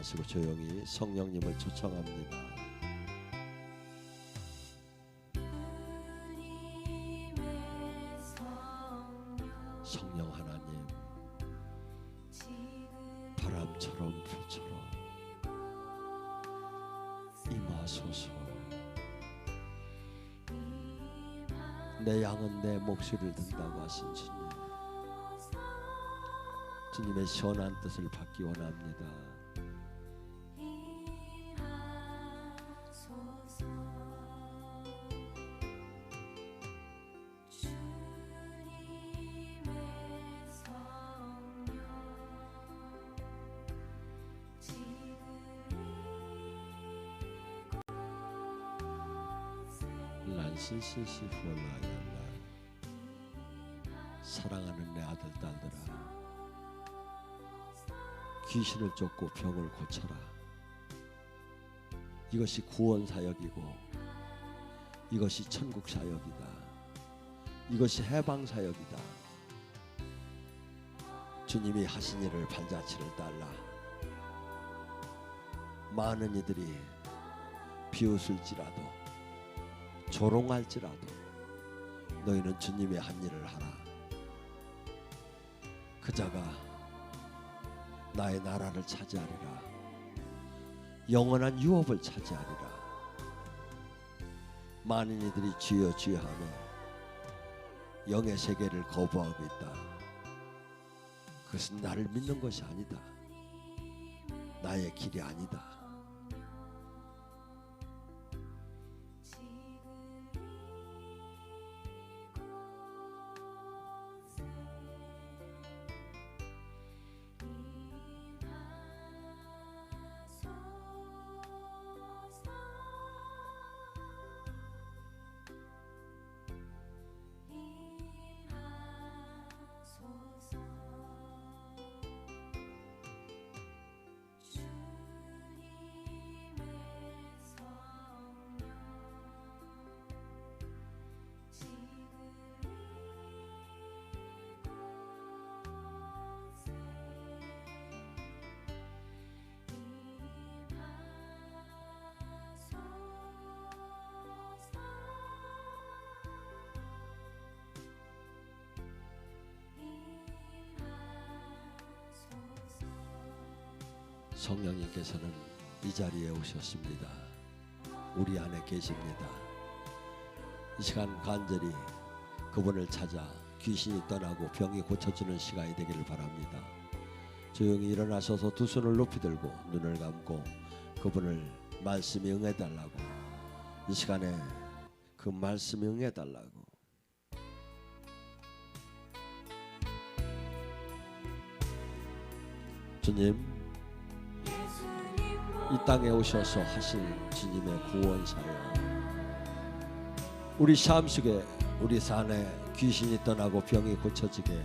일어나시고 조용히 성령님을 초청합니다. 성령 하나님 바람처럼 불처럼 임하소서 내 양은 내 목소리를 듣는다고 하신 주님 주님의 시원한 뜻을 받기 원합니다 란시시시 폴라얄라 사랑하는 내 아들 딸들아 귀신을 쫓고 병을 고쳐라. 이것이 구원 사역이고 이것이 천국 사역이다. 이것이 해방 사역이다. 주님이 하신 일을 발자취를 달라 많은 이들이 비웃을지라도 조롱할지라도 너희는 주님의 한 일을 하라. 그자가 나의 나라를 차지하리라. 영원한 유업을 차지하리라. 많은 이들이 주여 주여 하며 영의 세계를 거부하고 있다. 그것은 나를 믿는 것이 아니다. 나의 길이 아니다. 성령님께서는 이 자리에 오셨습니다. 우리 안에 계십니다. 이 시간 간절히 그분을 찾아 귀신이 떠나고 병이 고쳐지는 시간이 되기를 바랍니다. 조용히 일어나셔서 두 손을 높이 들고 눈을 감고 그분을 말씀에 응해달라고 이 시간에 그 말씀에 응해달라고 주님 이 땅에 오셔서 하실 주님의 구원 사역. 우리 삶 속에 우리 산에 귀신이 떠나고 병이 고쳐지게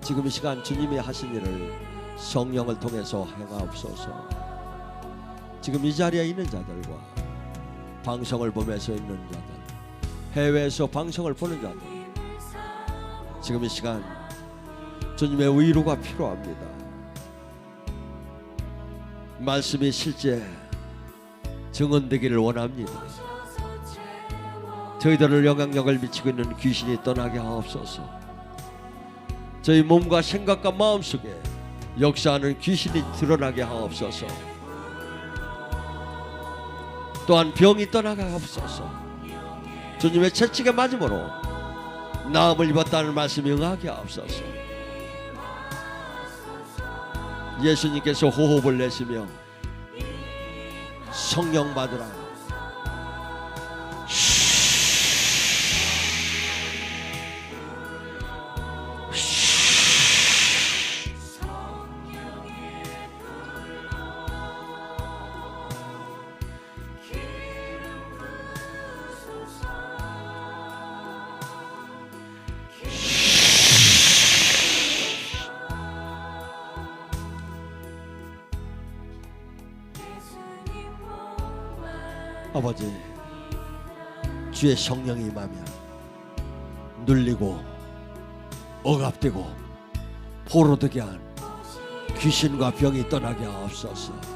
지금 이 시간 주님이 하신 일을 성령을 통해서 행하옵소서. 지금 이 자리에 있는 자들과 방송을 보면서 있는 자들 해외에서 방송을 보는 자들 지금 이 시간 주님의 위로가 필요합니다 말씀이 실제 증언되기를 원합니다. 저희들을 영향력을 미치고 있는 귀신이 떠나게 하옵소서. 저희 몸과 생각과 마음 속에 역사하는 귀신이 드러나게 하옵소서. 또한 병이 떠나게 하옵소서. 주님의 채찍에 맞음으로 나음을 입었다는 말씀이 응하게 하옵소서. 예수님께서 호흡을 내시며 성령 받으라. 아버지 주의 성령이 임하면 눌리고 억압되고 포로되게 한 귀신과 병이 떠나게 하옵소서.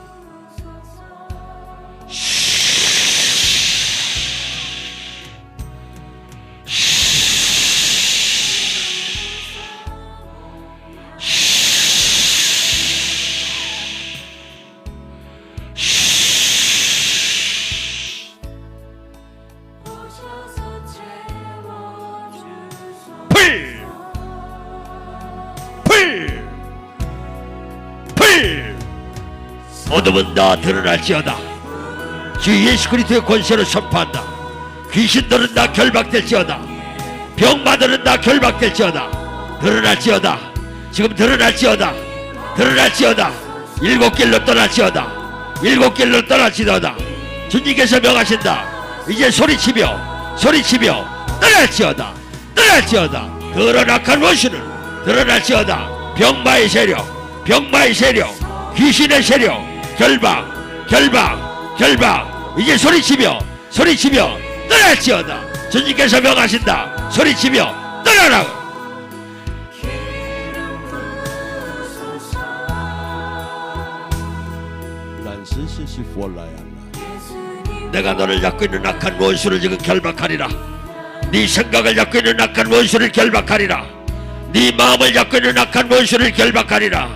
어둠은 다 드러날지어다. 주 예수 그리스도의 권세로 선포한다. 귀신들은 다 결박될지어다. 병마들은 다 결박될지어다. 드러날지어다. 지금 드러날지어다. 드러날지어다. 일곱 길로 떠날지어다. 일곱 길로 떠날지어다. 주님께서 명하신다. 이제 소리치며 소리치며 떠날지어다. 떠날지어다. 악한 원수는 드러날지어다. 병마의 세력 병마의 세력 귀신의 세력 결박 결박 결박 이제 소리치며 소리치며 떠날지어다. 주님께서 명하신다. 소리치며 떠나라. 내가 너를 잡고 있는 악한 원수를 지금 결박하리라. 네 생각을 잡고 있는 악한 원수를 결박하리라. 네 마음을 잡고 있는 악한 원수를 결박하리라.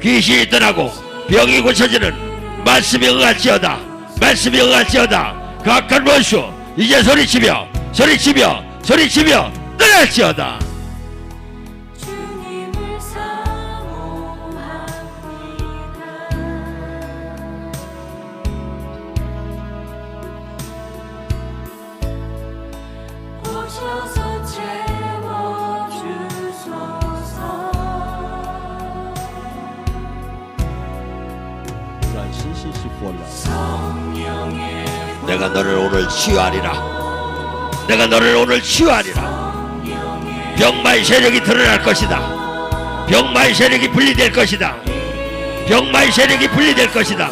귀신이 떠나고 병이 고쳐지는 말씀이 응할지어다. 말씀이 응할지어다. 그 악한 원수 이제 소리치며 소리치며 소리치며 떠날지어다 성령의 내가 너를 오늘 치유하리라. 내가 너를 오늘 치유하리라. 병마의 세력이 드러날 것이다. 병마의 세력이 분리될 것이다. 병마의 세력이 분리될 것이다.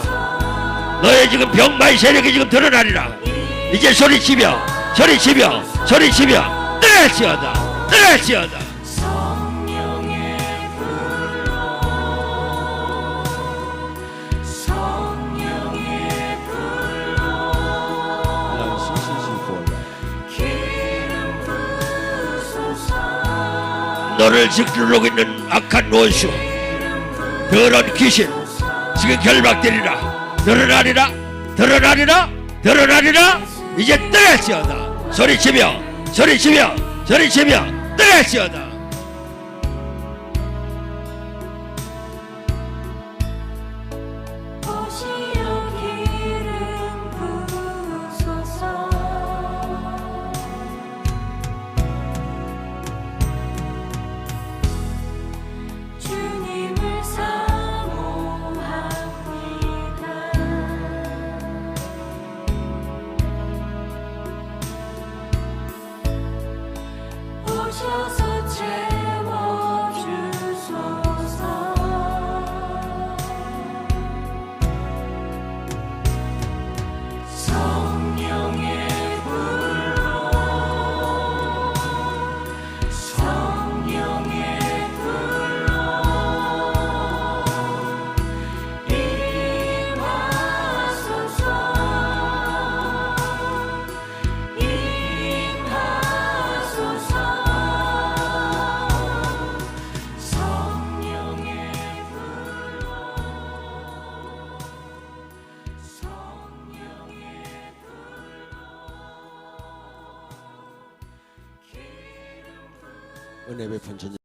너의 지금 병마의 세력이 지금 드러나리라. 이제 소리치며 소리치며 소리치며 떠날지어다. 떠날지어다 너를 짓누르고 있는 악한 원수. 더러운 귀신 지금 결박되리라. 드러나리라 드러나리라 드러나리라. 이제 떠날지어다. 소리치며 소리치며 소리치며 떠날지어다 은혜 베푼 주님